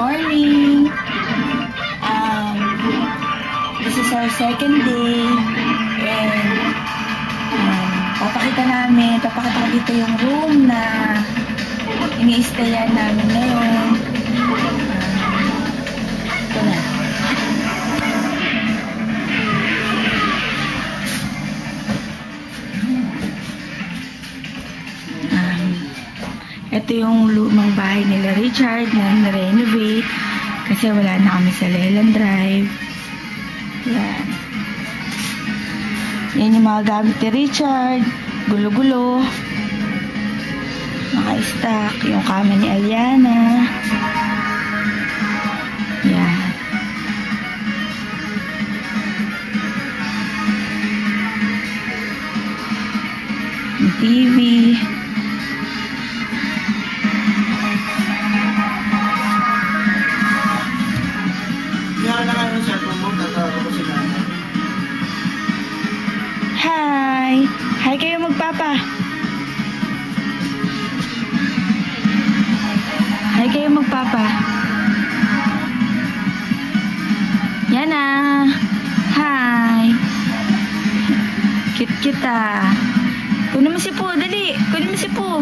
morning. Um, this is our second day. And um, papakita namin, papakita ko dito yung room na ini-stayan namin ngayon. Ito yung lumang bahay nila Richard na na-renovate kasi wala na kami sa Leland Drive. Yan. Yan yung mga gamit ni Richard. Gulo-gulo. Naka-stack. Yung kama ni Aliana. Yan. Yung TV. Hi! Hi kayo magpapa! Hi kayo magpapa! Yana! Hi! Cute-cute ah! Kunin mo si Po, dali! Kunin mo si Po!